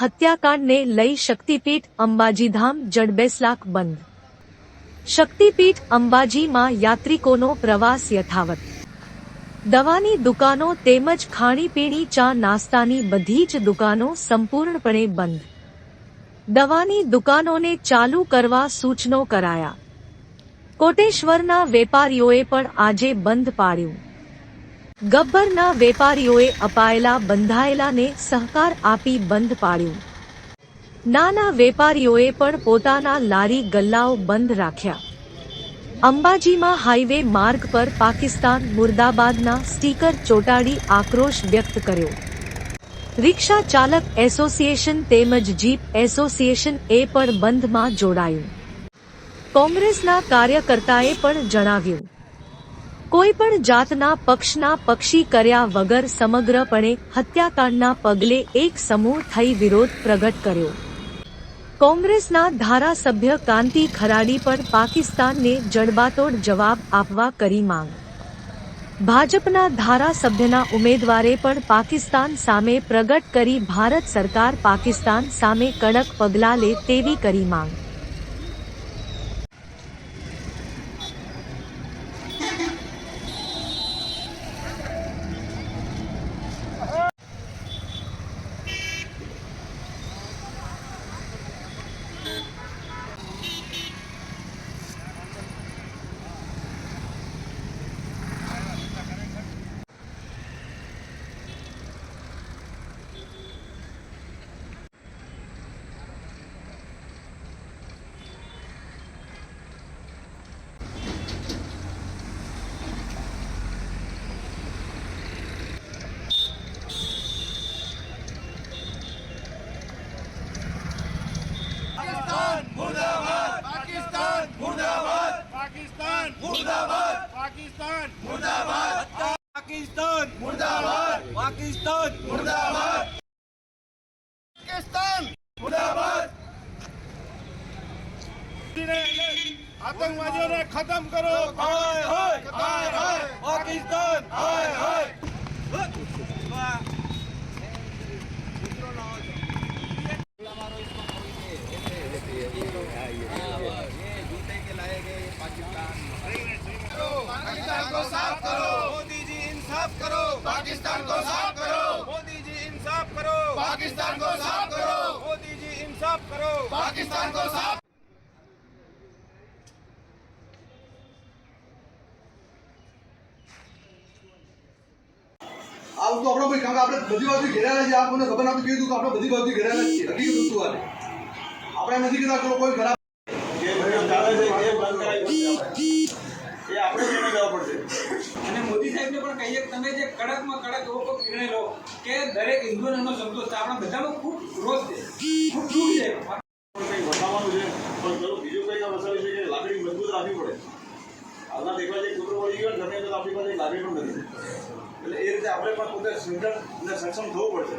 હત્યાકાંડને લઈ શક્તિપીઠ અંબાજીધામ જડબેસલાક બંધ. શક્તિપીઠ અંબાજીમાં યાત્રિકોનો પ્રવાસ યથાવત. દવાની દુકાનો તેમજ ખાણીપીણી ચા નાસ્તાની બધી જ દુકાનો સંપૂર્ણપણે બંધ. દવાની દુકાનોને ચાલુ કરવા સૂચનો કરાયા. કોટેશ્વરના વેપારીઓએ પણ આજે બંધ પાડ્યું. ગબ્બરના વેપારીઓએ અપાયેલા બંધાયેલાને સહકાર આપી બંધ પાડ્યું. નાના વેપારીઓએ પણ પોતાના લારી ગલ્લાઓ બંધ રાખ્યા. અંબાજીમાં હાઈવે માર્ગ પર પાકિસ્તાન મુર્દાબાદના સ્ટીકર ચોંટાડી આક્રોશ વ્યક્ત કર્યો. રિક્ષા ચાલક એસોસિએશન તેમજ જીપ એસોસિએશન એ પણ બંધમાં જોડાયું. કોંગ્રેસના કાર્યકર્તાએ પણ જણાવ્યું. કોઈ પણ જાતના પક્ષના પક્ષી કર્યા વગર સમગ્રપણે હત્યાકાંડના પગલે એક સમૂહ થઈ વિરોધ પ્રગટ કર્યો. કોંગ્રેસના ધારાસભ્ય કાંતિ ખરાડી પણ પાકિસ્તાનને જડબાતોડ જવાબ આપવા કરી માંગ. ભાજપના ધારાસભ્યના ઉમેદવારે પણ પાકિસ્તાન સામે પ્રગટ કરી ભારત સરકાર પાકિસ્તાન સામે કડક પગલાં લે તેવી કરી માંગ પાકિસ્તાન મુર્દાબાદ પાકિસ્તાન મુર્દાબાદ પાકિસ્તાન. મુર્દાબાદ. પાકિસ્તાન. મુર્દાબાદ. પાકિસ્તાન. મુર્દાબાદ. પાકિસ્તાન. મુર્દાબાદ. પાકિસ્તાન. મુર્દાબાદ. આતંકવાદીઓને ખતમ કરો. પાકિસ્તાન. હાય હાય. पाकिस्तान को साफ करो मोदी जी इंसाफ करो पाकिस्तान को साफ करो मोदी जी इंसाफ करो पाकिस्तान को साफ આ વસ્તુ આપણો ભાઈ કારણ કે આપણે બધી બાજુ ઘેરાયેલા છે આપણને ખબર નથી કીધું કે આપણે બધી બાજુ ઘેરાયેલા જ છીએ હકીકત વસ્તુ આ છે. આપણે એમ નથી કીધા કે કોઈ ખરાબ જે વિડીયો ચાલે છે એ બંધ કરાવી પડશે આપણે. એ આપણે જ નિર્ણય લેવો પડશે અને મોદી સાહેબને પણ કહીએ કે તમે જે કડકમાં કડક એવો કોઈ નિર્ણય લો કે દરેક હિન્દુને એનો સંતોષ થાય. આપણા બધાનો ખૂબ રોષ છે. ખૂબ દુઃખ છે. વસાવવાનું છે? પણ બીજું કંઈ કામ વસાવ્યું છે કે લાકડી મજબૂત રાખવી પડે. હાલના દેખવા જઈએ કૂતરો વળી ગયો ઘરની તો આપણી પાસે લાકડી પણ નથી. એટલે એ રીતે આપણે પણ પોતે સિંગલ અને સક્ષમ થવું પડશે.